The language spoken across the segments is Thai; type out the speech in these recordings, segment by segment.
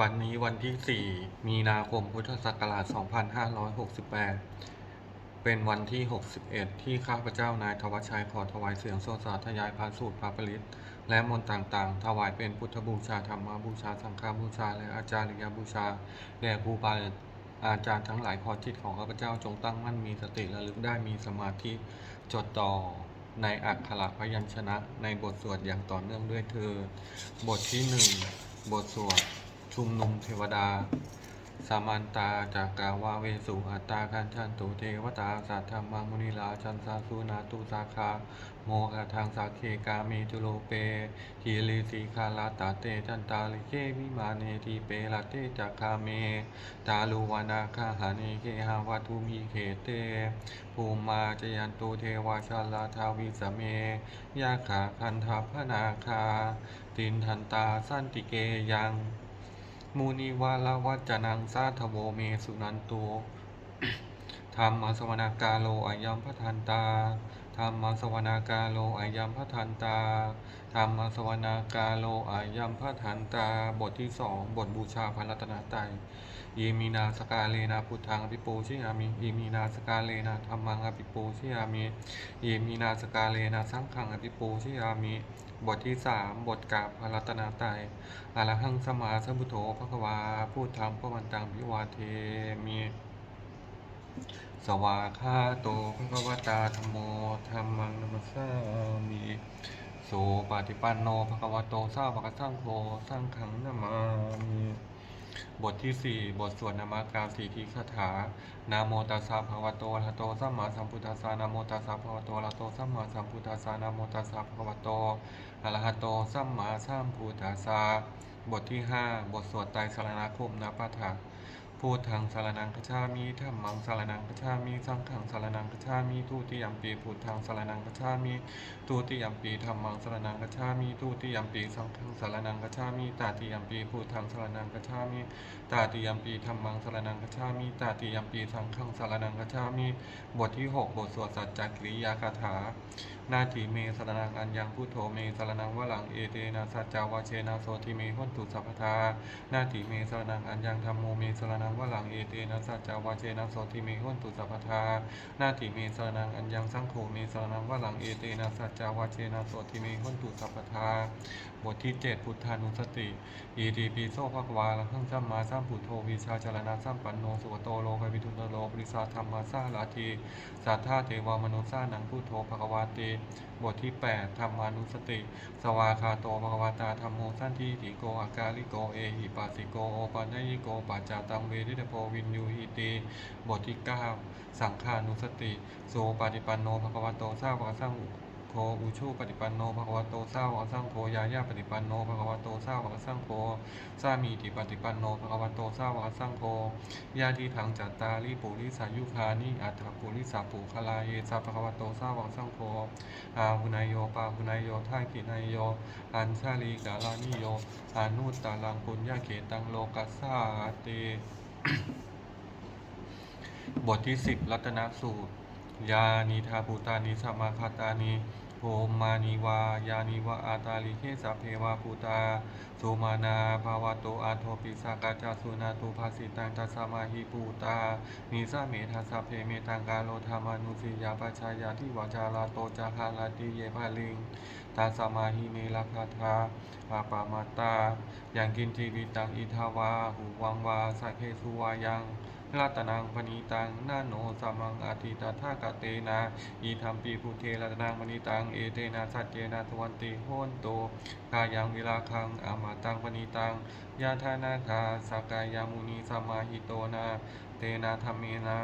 วันนี้วันที่ 4 มีนาคมพุทธศักราช 2568 เป็นวันที่ 61 ที่ข้าพเจ้านายทวชชัยขอถวายเสียงโซสาธยายพระสูตรพระปริตและมนต์ต่างๆ ถวายเป็นพุทธบูชาธรรมบูชา สังฆบูชา และอาจาริยบูชา แด่ครูบาอาจารย์ทั้งหลายขอจิตของข้าพเจ้าจงตั้งมั่นมีสติระลึกได้มีสมาธิจดต่อในอักขระพยัญชนะในบทสวดอย่างต่อเนื่องด้วยเธอ บทที่หนึ่งบทสวด ชุมนุมเทวดา สามันตาจากกาวาเวสุอัตตาคันชันตุเทวตาสัทธรรมังมุนิลาชันสาสุนาตุสาคา โมกะทางสาเคกาเมจุโลเปทีลีสีคาลาตาเตจันตาลิเกวิมาเนทีเปลาเตจักคาเม ตาลูวานาคาหาเนเคหาวัตุมีเขเตภูมาจยันตุเทวาชาลาทาวิสเม ยาขาคันทัพพนาคาตินทันตาสันติเกยัง มูนิวาลวัจจนังสาทโวเมสุนันตุธรรมสวนากาโลอายัมพทันตาธรรมสวนากาโลอายัมพทันตาธรรมสวนากาโลอายัมพทันตา บทที่สองบทบูชาพระรัตนตรัยยีมีนาสกาเลนะพุทธังอภิปูชิยามิยีมีนาสกาเลนะธรรมังอภิปูชิยามิยีมีนาสกาเลนะสังฆังอภิปูชิยามิ บทที่สามบทกราบพระรัตนตายอาระหังสมาสัมพุทโธพระวาพูดธรรมพระวันตังพิวาเทมีสวาคาโตพระวตาธรรมโมธรรมังนัมสสามีโสปฏิปันโนภะคะวะโตสาวกสังโฆสังขังนามามี บทที่สี่บทสวดนามากาสีทีคาถา นาโมตัสสะภะวะโตอะระหะโตสัมมาสัมพุทธัสสะนาโมตัสสะภะวะโตอะระหะโตสัมมาสัมพุทธัสสะนาโมตัสสะภะวะโตอะระหะโตสัมมาสัมพุทธัสสะบทที่ 5 บทสวดไตรสรณคมนาปะถะ พูดทางสารนังคชามีธรรมังสารนังคชามีสังขังสารนังคชามีทุติยมปีพูดทางสารนังคชามีทุติยมปีธรรมังสารนังคชามีทุติยมปีสังขังสารนังคชามีตาติยมปีพูดทางสารนังคชามีตาติยมปีธรรมังสารนังคชามีตาติยมปีสังขังสารนังคชามีบทที่ 6 บทสวดสัจจกิริยาคาถานาถีเมสรนังอัญญังพุทโธเมสรนังวะหลังเอเตนะสัจจาวาเชนะโสติเมหุนตุสัพพทานาถีเมสรนังอัญญังธรรมโมเมสรนังวะหลังเอเตนะสัจจาวาเชนะโสติเมหุนตุสัพพทานาถีเมสรนังอัญญังสังโฆเมสรนังวะหลังเอเตนะสัจจาวาเชนะโสติเมหุนตุสัพพทา บทที่ 7 พุทธานุสติ อีดีปีโซภควาลังขังสัมมาสัมพุทโธวิชาจารณะสัมปันโน สุขโตโลกวิทุนโลปริสาธรรมาสาลาทีสัทธาเทวามนุสานังพุทโธภควาติบทที่ 8 ธรรมานุสติ สวาคาโตภควตาธรรมโมสันทิติโกอากาลิโกเอหิปัสสิโกโอปัญญิโกปัจจาตังเวทิตโพวินยูหิติบทที่ 9 สังขานุสติ โสปฏิปันโนภควโตสาวกสัง โฆอุชูปฏิปันโนภควโตสาวกสังโฆยายาปฏิปันโนภควโตสาวกสังโฆสามีติปฏิปันโนภควโตสาวกสังโฆญาติทังจัตตาลิปุริสายุคานิอัตถปุริสาปุคลาเยสัพภควโตสาวกสังโฆอาหุนายโยปาหุนายโยท่ากินายโยอันชาลีกาลานิโยอานุตตาลังปุญญาเขตังโลกัสสาเตบทที่สิบรัตนสูตร ยานิทาภูตานิสมาคาตานิ ภมานิวายานิวะอาตาลิเคสะเพวาภูตาสุมานาภาวะโตอาโทปิสากาจาสุนาตุภาสิตังตัสมาหิปูตานิสาเมทัสเพเมตังกาโลธรรมานุสิยาปชายาทิวาจาลาโตจาหาลาติเยภาลิงตัสมาหิเมลคาทาอาปามาตายังกินทีวิตังอิทาวาหูวังวาสักเคสุวายัง รัตนังพณีตังนาโนสัมังอาทิตาทากะเตนะอีธรรมปีภูเทรัตนังพณีตังเอเตนะสัจเจนะทวันติโหนโตกายังวิลาคังอามาตังพณีตังยาธานาคาสกายามุนีสมาหิโตนา นะธรรมเมนะ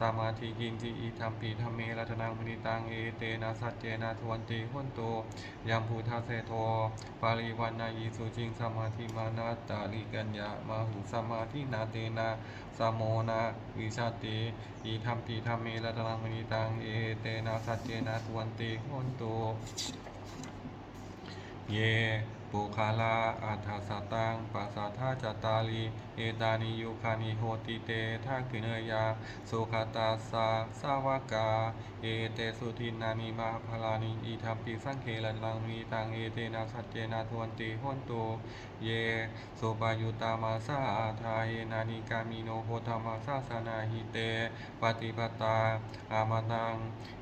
สมาธิกินจิอีธรรมปีธรรมเมรัตนังพนีตังเอเตนะสัจเจนะทวันติโหนโตยัมภูทาเสโทปาริวันนายีสุจิงสมาธิมานาตาลิกัญญามาหุสมาธินาเตนะสโมนาวิชาติอีธรรมปีธรรมเมรัตนังมณีตังเอเตนะสัจเจนะทวันติโหนตเยปุคาลาอัฏฐสตังปัสสัทธาจตตาลี เอตานิยุคานิโหติเตทักขิเนยาสุขตาสาสาวกา เอเตสุทินานิมาพลานิอิทัมปิสังเคลันลังมีตังเอเตนะสัจเจนะทวนติหนตุเยสุปายุตามาสาอาทาเยนานิกามิโนโหธรรมาสาสนาหิเต ปฏิปตา อามาตัง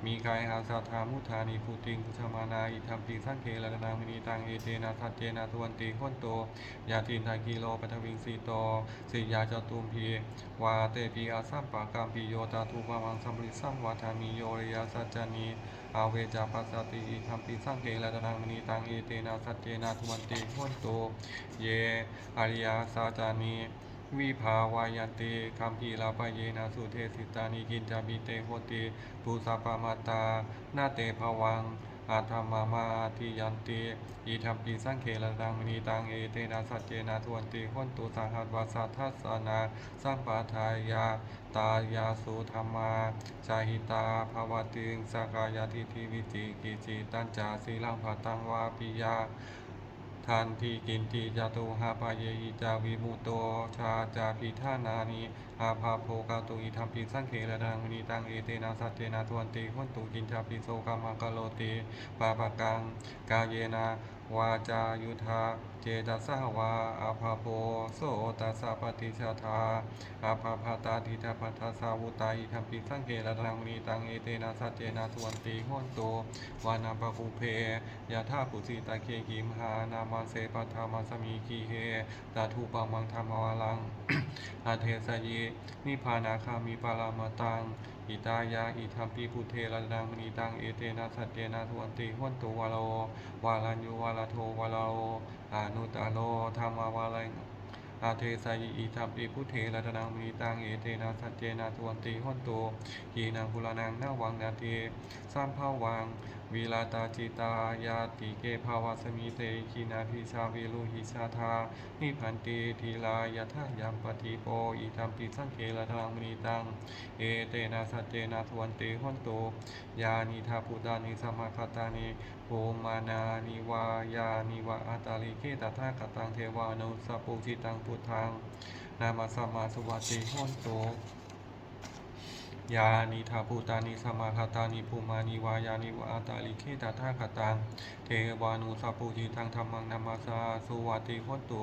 มีกายอาสาธามุทานิภูติงกุชมานาอิทัมปิสังเคลันลังมินิตังเอเตนะสัจเจนะทวนติหนตุยาตินทากิโลปัทวิงสีโตสิยาจตุมพีวาเตปีอาสัมปะกัมปิโยตาทุปะมังสัมปริสัมวาทามิโยริยาสัจจานีอาเวจาปัสสติอิทัมปิสังเกลัตนังมณีตังเอเตนะสัจเจนะทุวันติหนโตเยอริยาสาจานีวิภาวายนติคัมภีลาปเยนะสุเทสิตานิกินจามิเตโหติปุสัพปมาตานาเตภวัง อาธรรมามาทิยันติอิทัมปีสังเขระดังมณีตังเอเตนะสัจเจนะทวนติหนตูสังหัสวาสัทัสสนาสัมปทายาตายาสุธรรมาจาหิตาภาวติงสกายาทิทิวิจิกิจิตัญจาสีลังภตังวาปิยา ทันทีกินทีจตุหาปายอิจาวิมุตโตชาจาพิธานานีอาภาโภกาตุอิธรรมปิสังเขระดังมณีตังเอเตนะสัจเจนะทวนติหุนตุกินชาปิโสกามังกะโลติปาปะกังกาเยนา วาจายุทธาเจตสาวาอาภาโพโสตัสสะปฏิชาธาอาภาพาตาทิตาปัทสาวุตาอิทัมปิสังเกระดังมีตังเอเตนะสัจเจนะทวนติหุนโตวานาปภูเพยะธาปุสิตาเคกิมหานามาเสปัทามาสมีคีเฮตาทูปังมังธรรมวาลังอาเทสยินิพพานาคามีปารามาตัง อิตายาอิทัมปีพุเทระนางมณีตังเอเตนะสัตเจนะทวันติหุนตุวาโลวาลัญยูวาลาโทวาลาโออานุตาโลธรรมาวาลังอาเทสยิอิทัมปีพุเทระนางมณีตังเอเตนะสัตเจนะทวันติหุนตุยีนางกุรานังนาวังนาเทสัมพาวัง วิลาตาจิตายาติเกภาวาสมิเตคินาทิชาวิลุหิชาทานิพันติทีลายะทะยัมปฏิโปอิทัมปิสังเคระทังมณีตัง เอเตนะสัจเจนะทวนเติหนตุยานิทาพุตานิสมาคตานิโภมานานิวายานิวะอัตาลิเกตถาคตังเทวานุสปุจิตังพุทธังนามาสมมาสวัติหนตุ ยานิทาภูตานิสมาคตานิภูมานิวายานิวะอัตาลิเกตถาคตัง เทวานุสัพพุจิตังธรรมังนามาสาสุวัติหนตุ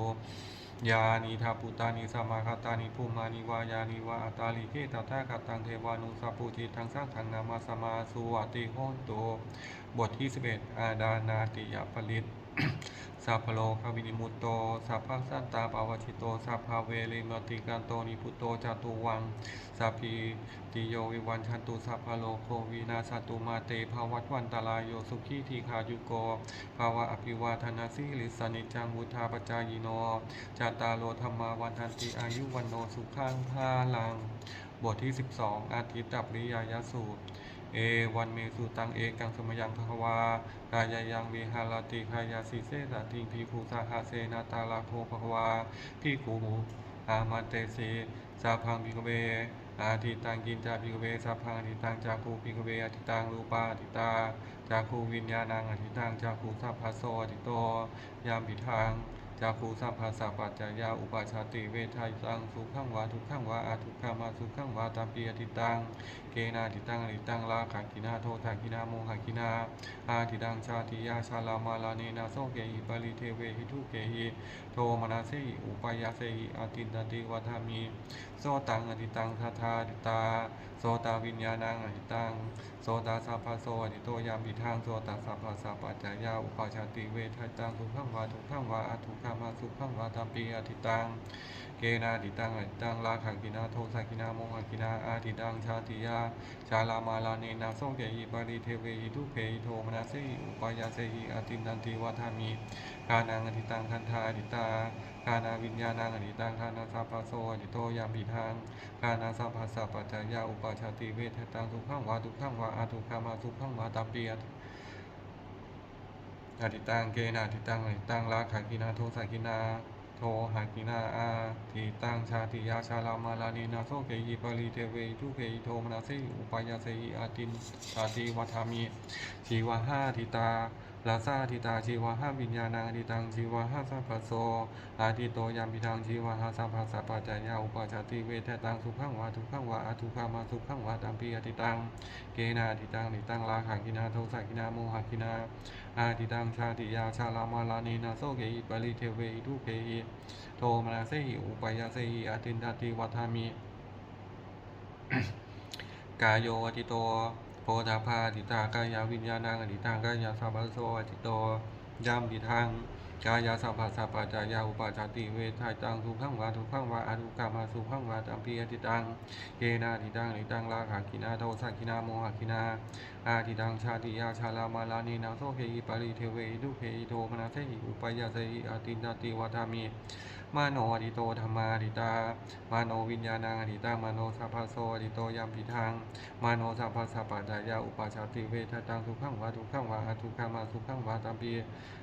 ยานิทาปุตานิสมาคตานิภูมานิวายานิวะอัตาลิเกตถาคตังเทวานุสัพพุจิตังสร้างทังนามาสมาสุวัติหนตุบทที่ 11 อาดานาติยปริต สัพพโลคาวินิมุตโต สัพพสัตตาปาวชิโต สัพพาเวริมติกันโตนิพุตโตจตุวัง สัพพีติโยวิวันชันตุสัพพโลโควินาสตุมาเตภวัตวันตรายโยสุขีทีขายุโก ภาวะอภิวาทนาสิลิสานิจังวุธาปจายโน จาตาโลธรรมาวันทันติอายุวันโนสุขังพาลัง บทที่ 12 อาทิตตปริยายสูตร เอวันเมสุตังเอกังสมยังภควากายายังวิหารติขายาสิเสสติงพีภูสาหาเสนาตาลาโคภควาพีคูอามันเตสีสาพังพิกเวอาทิตังกินจาพิกเวสัพพังอทิตังจากคูพิกเวอทิตังรูปาอทิตาจากคูวิญญาณังอทิตังจากคูสัพพโสอทิโตยามปิทัง จากูสัพพะสัพปัจจายาอุปาชาติเวทายตังสุขังวาทุกขังวาอาทุกขามาสุขังวาตามปีอทิตังเกนาทิตังอทิตังลาขังกินาโททังกินาโมหังกินาอาทิตังชาติยาชาลามาลาเนนาโซเกหิปาริเทเวหิทุเกหิโทมนาเสหิอุปายาเสหิอาตินตติวัฏามิโซตังอทิตังทัทธาติตา โสตาวิญญาณังอิตังโสตาสัพพะโสอิโตยามิทังโสตาสัพพะสัพปัจจายาอุปาชาติเวทัยตังทุกขังวาทุกขังวาอทุกขามาสุขังวาตามปีอธิตัง เกนาติตังอทิตังลาขังกินาโทสังกินาโมหังกินาอาทิตังชาติยาชาลามาลาเนนาโซเกหิปาริเทเวหิทุเพหิโทมนาเสหิอุปายาเสหิอาตินตันติวัฏามิกานังอทิตังคันธาอทิตากานาวิญญาณังอิตังคานาสัพพะโสอทิโตยามปิทังกานาสัพพะสัพปัจจายาอุปาชาติเวทตังทุกขังวาทุกขังวาอาทุกขามาทุกขังวาตามปียอทิตังเกนาทิตังอทิตังลาขังกินาโทสังกินา โทหากินาอาทิตังชาติยาชาลามาลานีนาโซเกยิปาริเทเวทุเกยิโทมนาเซอุปายาเซอิอาตินตาติวัฏามีชีวะห้าทิตา ลาซาทิตาชีวะห้าวิญญาณังอดิตังชีวะห้าสัพพะโสอาทิโตยามพิทังชีวะห้าสัพพะสัพพะจายาอุปาชาติเวทตังสุขังวาทุขังวาอาทุขามาสุขังวาตัมปีอติตัง เกนาอติตังนิตังลาขังกินาโทสักกินาโมหกินาอาติตังชาติยาชาลามาลานีนาโซเกอิปริเทเวอิทุเกอิโทมนาเสหิอุปยาเสหิอาตินทติวัฏามิกายโยอติโต โพธาภาติตากายาวิญญาณังอดิตังกายาสัพพะโสอติโตยามติทังกายาสัพพะสัพพะจายาอุปาจาติเวทายตังสุขังวาทุขังวาอนุกามาสุขังวาตัมปีอติตังเกนาติตังนิตังลาขากินาโทสักกินาโมหกินาอาติตังชาติยาชาลามาลานีนาโสเกอิปาริเทเวดุเกอิโทมนาเสหิอุปยาเสหิอาตินตติวัฏามิ มาโนอดิโตธรรมาอดิตา มาโนวิญญาณังอดิตา มาโนสัพพโสอดิโตยัมปิทัง มาโนสัพพสัพพะจายาอุปาชาติเวทตังสุขังวาทุขังวาอทุขามาสุขังวาตัมปี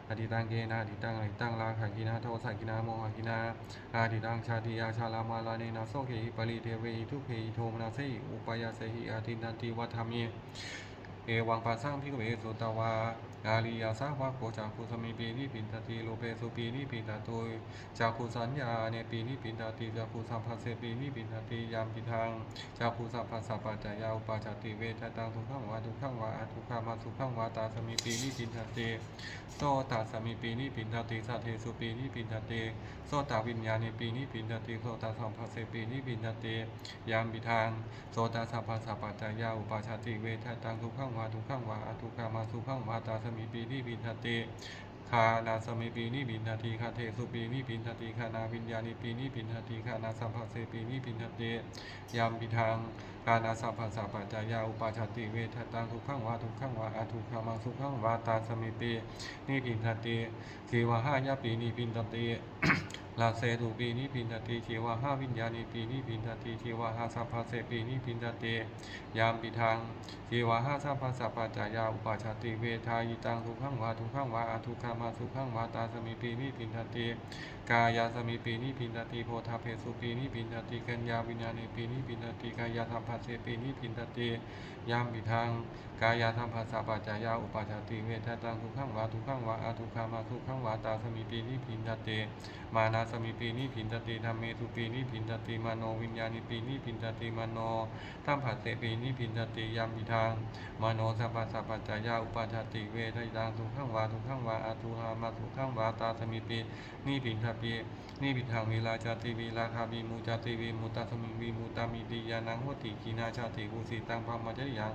อดิตังเกนะอดิตังอดิตังลาขังกินาโทสักกินาโมหกินาอาดิตังชาติยาชาลามาลาเนนะโสเกหิปริเทเวหิทุเหิโทมนาเสหิอุปายาเสหิอาทินตันติวัฏามิเอวังปัสสังพิกเวสุตวา อาลียาสาวะโกจากคุสมิปีนิปินตติโลเปสุปีนิปินตตุยจากคุสัญญาเนปีนิปินตติจากคุสัพพะเสปีนิปินตติยามปิทังจากคุสัพพะสัพพะจายาอุปาจติเวทตังทุกขังวาทุกขังวาอทุกขามาสุขังวาตาสมิปีนิปินตติโสตาสมิปีนิปินตติสัทเทสุปีนิปินตติโสตาวิญญาณิปีนิปินตติโสตาสัมภะเสปีนิปินตติยามปิทังโสตสัพพะสัพพะจายาอุปาชติเวทตังทุกขังวาทุกขังวาอทุกขามาสุขังวาตาสมิปีนิบินทติคานาสมิปีนิบินทติคาเทสุปีนิบินทติคานาวิญญาณิปีนิบินทติคานาสัพพะเสปีนิบินทติยามปิทางคานาสัพพสัพพะจายาอุปาชาติเวทตังทุกขังวาทุกขังวาอาทุกขามาสุขังวาตาสมิปีนิบินทติสีวะห้ายาปีนิบินทติลาเซตุปีนิพินทติชีวะห้าวิญญาณิปีนิพินทติชีวะห้าสัพพะเสปีนิพินทติยามปิทังชีวะห้าสัพพะสัพพะจายาอุปาชาติเวทายตังทุกขังวาทุกขังวาอาทุกขามาสุขังวาตาสมิปีนิพินทติ กายาสมิปีนิพินติโพธาเพสุปีนิพินติกัญญาวิญญาณิปีนิพินติกายาสัพพะเสปีนิพินติยามปิทังกายาสัพพะสัพพะจายาอุปาชาติเวทตังทุกขังวาทุกขังวาอาทุกขามาสุขังวาตาสมิปีนิพินติมานาสมิปีนิพินตติธรรมเมสุปีนิพินตติมโนวิญญาณิปีนิพินตติมโนทัมผัสเสปีนิพินตติยามปิทางมโนสัพพะสัพพะจายาอุปาชาติเวทยตังทุกขังวาทุกขังวาอาทุหามาทุกขังวาตาสมิปีนิพินทปีนิพิทังเวลาจาติวีราคาบีมูจาติวีมูตาสมิวีมูตามิติยานังโหติกีนาชาติอุสิตังพามาจยัง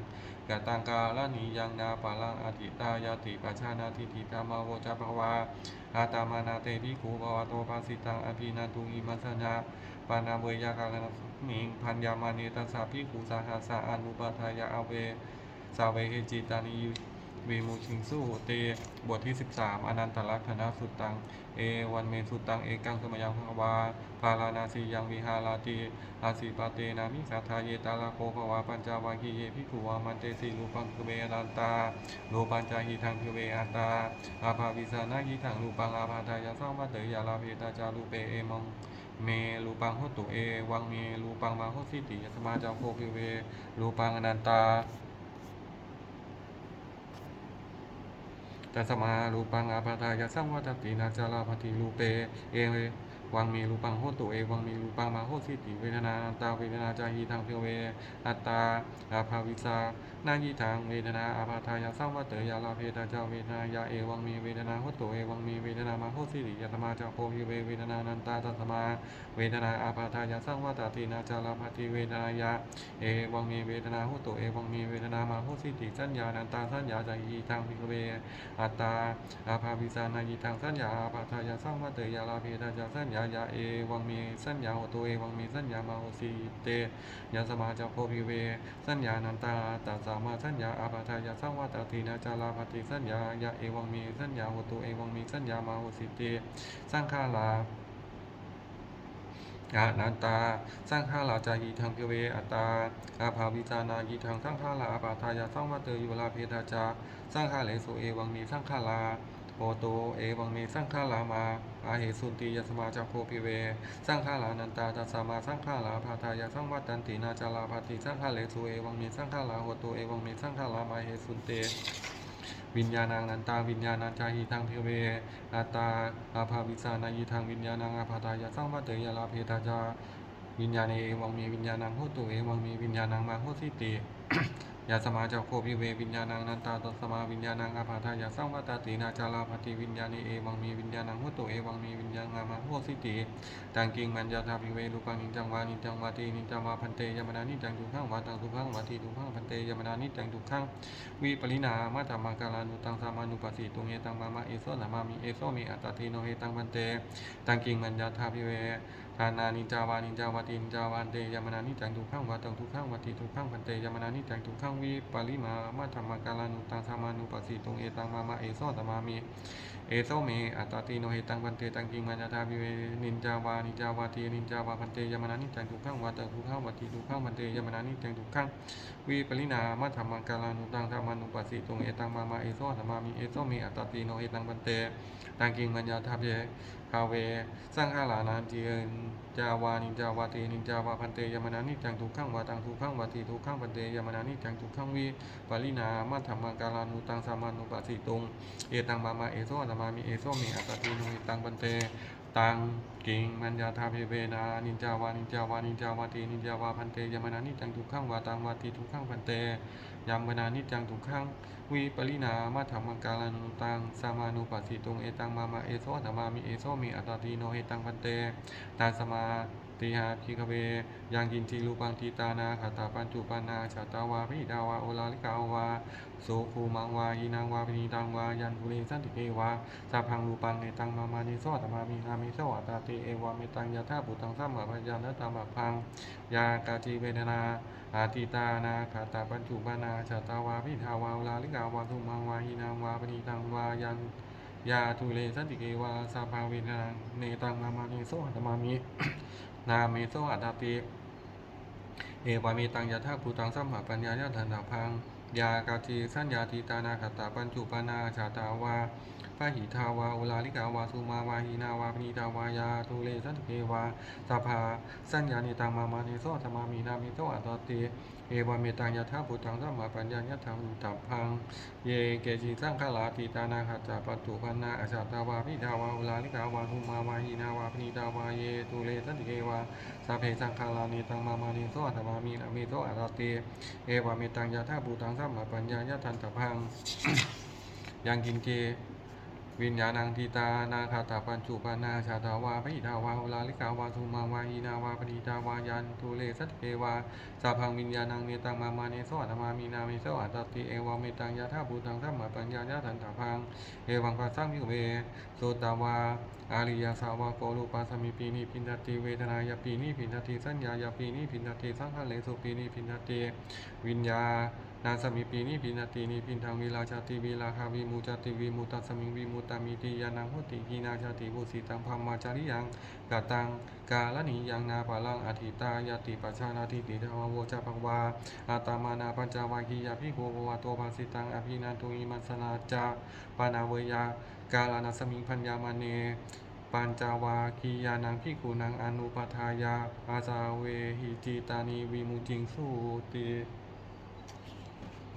กะตังกาลนียังนาปาลังอธิตายาติปัชานาทิติตามาโวจาภวาอาตามานาเตปิคูภวโตภาสิตังอภินาทุอิมัสนาปานาเวยากาลนมิงพันยามานีตัสสาปิคูสาหาสาอนุปาทายาอเวสาเวเหจิตานิเวีมุชิงสุเตบทที่ 13 อนันตลักษณะสุตตัง เอวันเมสุตตัง เอกังสมยังภควาภาลานาสียังวิหาราติอาสิปาเตนามิสัทาเยตาลาโคภวาปัญจาวัคคีเยพิขุวามันเตสีรูปังคเวอนันตาโลปัญจาหิทังคเวอัตตา อาภาวิสานายิทังรูปังอาภาทายาสัมวัตเตยาลาเพตาจารูเปเอมังเมรูปังโหตุเอ วังเมรูปังมาโหสิติยสมาจาโคภิเวรูปังอนันตา ตัสมารูปังอาภาทายะสังวัตตินาจาราภติรูเป เอ วังมีรูปังโหตุเอวังมีรูปังมาโหสิติเวทนาอันตาเวทนาจาหีทังเพเวอัตตาอาภาวิสานายิทางเวทนาอาภาทายาสังวัตเตยาลาเพตาเจ้าเวทนายาเอวังมีเวทนาหุตโตเอวังมีเวทนามาโหสิริยตมาจาโคภิเวเวทนานันตาตัสมาเวทนาอาภาทายาสังวัตตินาจาลาภติเวทนายาเอวังมีเวทนาหุตโตเอวังมีเวทนามาโหสิริสัญญานันตาสัญญาจายีทางภิกเวอัตตาอาภาวิสานายิทางสัญญาอาภาทายาสังวัตเตยาลาเพตาเจ้าสัญญายาเอวังมีสัญญาหุตโตเอวังมีสัญญามาโหสิเตยาสมาจาโคภิเว สัญญานันตาตัสามาสัญญาอาปาทายาสังวัตตินาจาราปฏิสัญญายะเอวังมีสัญญาหตุเอวังมีสัญญามาหุสิติสังฆาลาอานันตาสังฆาลาจายีทางเทเวอัตตา อาภาวิจานายีทางสังฆาลาอาปาทายาสังวัตเตยุลาเพทาจาสังฆาเลสุเอวังมีสังฆาลา โปโตเอวังมีสังฆาลามาอาเหสุนติยสมาจักโคปิเวสังฆาลานันตาตัสสามาสังฆาลาภาทายาสังวัตตันตินาจาราภาติสังฆาเลสุเอวังมีสังฆาลาโหตเอวังมีสังฆาลามาเหสุนเตวิญญาณังนันตาวิญญาณัญจาหิทังเทเวอาตาอาภาวิสานายิทังวิญญาณังอาภาตายะสังวัตเตยะลาเพตาจาวิญญาณเอวังมีวิญญาณังโหตุเอวังมีวิญญาณังมาโหสิติ ยาสมาจาโคภิเววิญญาณังนันตาตสมาวิญญาณังอาภาทายาสังวัตตินาจาราภติวิญญาณีเอวังมีวิญญาณังโหตุเอวังมีวิญญาณังมาโหสิติตังกิงมัญญาทาภิเวรูปังนิจังวานิจังวาตีนิจังวาพันเตยมนานิจังทุกขังวาตังทุกขังวาทีทุกขังพันเตยมนานิจังทุกขังวิปริณามาธรรมังกาลานุตังสามานุปัสสิตุเงตังมามาเอโซนามามิเอโซเมอัตตติโนเฮตังพันเตตังกิงมัญญาทาภิเว ทานานิจาวานิจาวาตินจาวันเตยามนานิจังทุกขังวัตังทุกขังวัติทุกขังพันเตยามนานิจังทุกขังวิปาริมามาธรรมกาลานุตังสามานุปัสสิตุงเอตังมามาเอโซตมามีเอโซเมอัตตติโนเฮตังพันเตตังกิงมัญญาทาวิเวนินจาวานิจาวาตีนิจาวาพันเตยมนานิจังทุกขังวาตังทุกขังวัติทุกขังพันเตยมนานิจังทุกขังวิปริณามาธรรมกาลานุตังธรรมานุปัสสิตุงเอตังมามาเอโซตมามิเอโซเมอัตตติโนเฮตังพันเตตังกิงมัญญาทาภิเวคาเวสร้างฆาลานานเจียนจาวานิจาวาตีนิจาวาพันเตยมนานิจังทุกขังวาตังทุกขังวาตีทุกขังพันเตยมนานิจังทุกขังวีปาลินามาธรรมังการานุตังสามานุปัสสิตุงเอตังมามาเอโซอัตมามิเอโซเมอัตตินุตังพันเต ตังกิงมัญญาทาเพเวนานิจาวานิจาวานิจาวาตีนิจาวาพันเตยามนานิจังทุกขังวาตังวาตีทุกขังพันเตยามนานิจังทุกขังวิปรินามาธรรมังกาลานุตังสามานุปัสสิตุงเอตังมามาเอโซธรรมามิเอโซมีอัตตติโนเอตังพันเตตาสมา ติหาภิกเวยังกินทีรูปังทีตานาคาตาปัญจุปานาชาตาวาพิดาวาโอลาลิกาวาโสภูมังวายีนางวาปินีตังวายันบุเรสันติเกวาสาพังรูปังเนตังมามานิโซธรรมามินามิโซอัตตติเอวาเมตังยาธาปุตังสัมมาปัญญาณตามาพังยากาจีเวทนาอาติตานาคาตาปัญจุปานาชาตาวาพิทาวาลาลิกาวาทุมังวาหินางวาปณีตังวายันยาทุเลสันติเกวาสาภาเวนาเนตังมามาเนโสอัตมามิ นาเมโสอัตตาปิเอวามีตังยาธาภูตังสัมผัสปัญญายาทันาพัง ยากาจีสัญญาตีตานาคาตาปัญจุปนาชาตาวา พระหิทาวาอุลาลิกาวาสุมาวาหินาวาปณีตาวายาทุเลสันติเกวาสภา สัญญานิตังมามาเนโสตมามินาเมโสอัตตาติเอวาเมตังยะธาปุตังสัมมาปัญญายะธรรมตับพัง เยเกจิสังฆลาติตานาคัจจาปัจจุปันนาอาชาตาวาพิทาวาอุลาลิกาวาหุมาวาหินาวาพนิตาวาเยตุเลสันติเกวาสาเพสังฆลานิตังมามานิโสอัตมามีนามิโสอัตติเอวาเมตังยะธาปุตังสัมมาปัญญายะธรรมตับพังยังกินเก วิญญาณังทิตานาคาตาปัญจุปนาชาตาวาพิทาวาอุลาลิกาวาสุมาวาหินาวาปณิตาวายันทุเลสัตเกวาสาพังวิญญาณังเนตังมามาเนสวัตมามีนามิโสวัตติเอวาเมตังยาธาภูตังสัมมาปัญญายะทันตาพังเอวังปัสสังวิเวโสตาวาอาริยาสาวาโกรูปัสสมิปีนิพินทติเวทนายาปีนิพินทติสัญญายาปีนิพินทติสังขเลสุปีนิพินทติวิญญานาสมิปีนิพินาตีนิพินทางวิลาชาติวิลาคาวิมูจติวิมุตตสมิงวิมุตตามิติยานังหุติกีนาชาติบุสิตังพัมมาจาริยังกาตังกาลนิยังนาปาลังอธิตายติปัชานาทิติทาวโวจาภวาอาตามานาปัญจวาคียาภิโกภวะโตภาสิตังอภินันตุอิมัสสนาจาปานาเวยา กาลานาสมิงพัญญามาเนปัญจาวาคียานังพิกุนังอนุปทายาอาจาเวหิจิตานีวีมุจิงสูติ